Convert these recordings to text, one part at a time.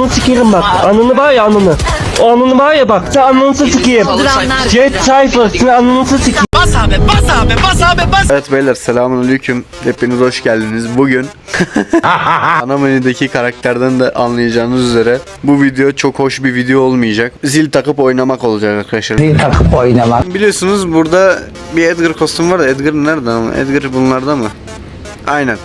Ananı sikerim bak. Ananı var ya ananı. O ananı var ya bak. Sen ananı sikeyim. Jet Cypher. Sen ananı sikeyim. Evet beyler selamünaleyküm. Hepiniz hoş geldiniz. Bugün ana menüdeki karakterden de anlayacağınız üzere bu video çok hoş bir video olmayacak. Zil takıp oynamak olacak arkadaşlar. Zil takıp oynamak. Biliyorsunuz burada bir Edgar kostüm var da Edgar nerede ama? Edgar bunlarda mı? Aynen.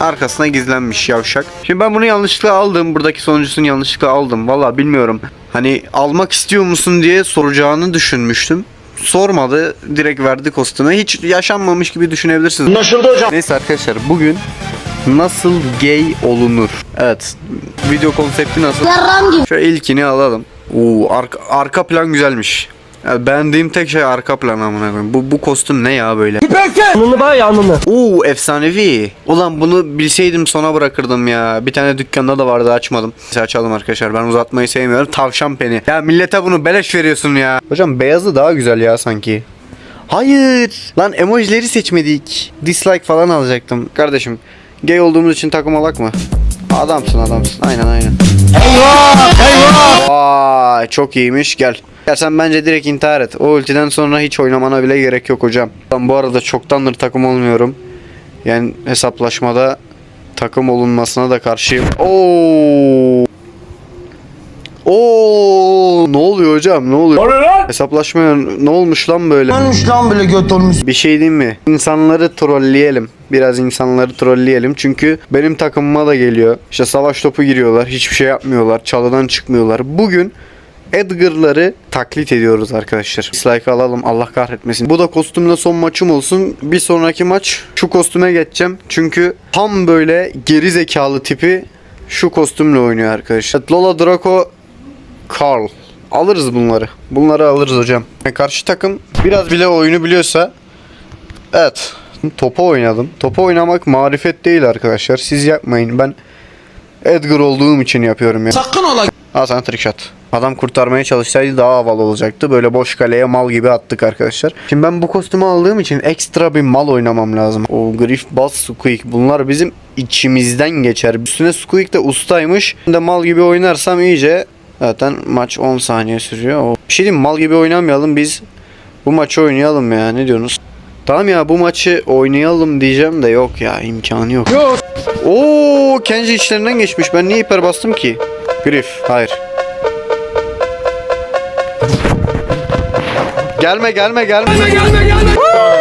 Arkasına gizlenmiş yavşak. Şimdi ben bunu yanlışlıkla aldım. Buradaki sonuncusunu yanlışlıkla aldım. Valla bilmiyorum. Hani almak istiyor musun diye soracağını düşünmüştüm. Sormadı. Direkt verdi kostümü. Hiç yaşanmamış gibi düşünebilirsiniz. Anlaşıldı hocam. Neyse arkadaşlar bugün nasıl gay olunur? Evet. Video konsepti nasıl? Şöyle ilkini alalım. Oo, arka, arka plan güzelmiş. Ya beğendiğim tek şey arka plan amına koyayım. Bu bu kostüm ne ya böyle? Ananı var ya ananı. Oo efsanevi. Ulan bunu bilseydim sona bırakırdım ya. Bir tane dükkanda da vardı açmadım. Neyse açalım arkadaşlar. Ben uzatmayı sevmiyorum. Tavşan peni. Ya millete bunu beleş veriyorsun ya. Hocam beyazı daha güzel ya sanki. Hayır. Lan emojileri seçmedik. Dislike falan alacaktım. Kardeşim gay olduğumuz için takım alak mı? Adamsın adamsın. Aynen aynen. Vay çok iyiymiş gel. Ya sen bence direkt intihar et. O ultiden sonra hiç oynamana bile gerek yok hocam. Ben bu arada çoktandır takım olmuyorum. Yani hesaplaşmada takım olunmasına da karşıyım. Oo. Oo, ne oluyor hocam? Ne oluyor? Hesaplaşmaya ne olmuş lan böyle? Olmuş lan böyle göt olmuş. Bir şey diyeyim mi? İnsanları trolleyelim. Biraz insanları trolleyelim. Çünkü benim takımıma da geliyor. İşte savaş topu giriyorlar. Hiçbir şey yapmıyorlar. Çalıdan çıkmıyorlar. Bugün Edgar'ları taklit ediyoruz arkadaşlar. Dislike alalım Allah kahretmesin. Bu da kostümle son maçım olsun. Bir sonraki maç şu kostüme geçeceğim. Çünkü tam böyle geri zekalı tipi şu kostümle oynuyor arkadaşlar. Lola Draco Carl. Alırız bunları. Bunları alırız hocam. Yani karşı takım biraz bile oyunu biliyorsa Evet. Topa oynadım. Topa oynamak marifet değil arkadaşlar. Siz yapmayın. Ben Edgar olduğum için yapıyorum ya. Sakın ola. Al sana trick shot. Adam kurtarmaya çalışsaydı daha havalı olacaktı. Böyle boş kaleye mal gibi attık arkadaşlar. Şimdi ben bu kostümü aldığım için ekstra bir mal oynamam lazım. O Griff, Bass, Squeak bunlar bizim içimizden geçer. Üstüne Squeak de ustaymış. Ben de mal gibi oynarsam iyice zaten maç 10 saniye sürüyor. Bir şey diyeyim mal gibi oynamayalım biz. Bu maçı oynayalım ya ne diyorsunuz? Tamam ya bu maçı oynayalım diyeceğim de yok ya imkanı yok. Yok. Oo Kenji içlerinden geçmiş. Ben niye hiper bastım ki? Griff hayır. Gelme gelme gelme. Benim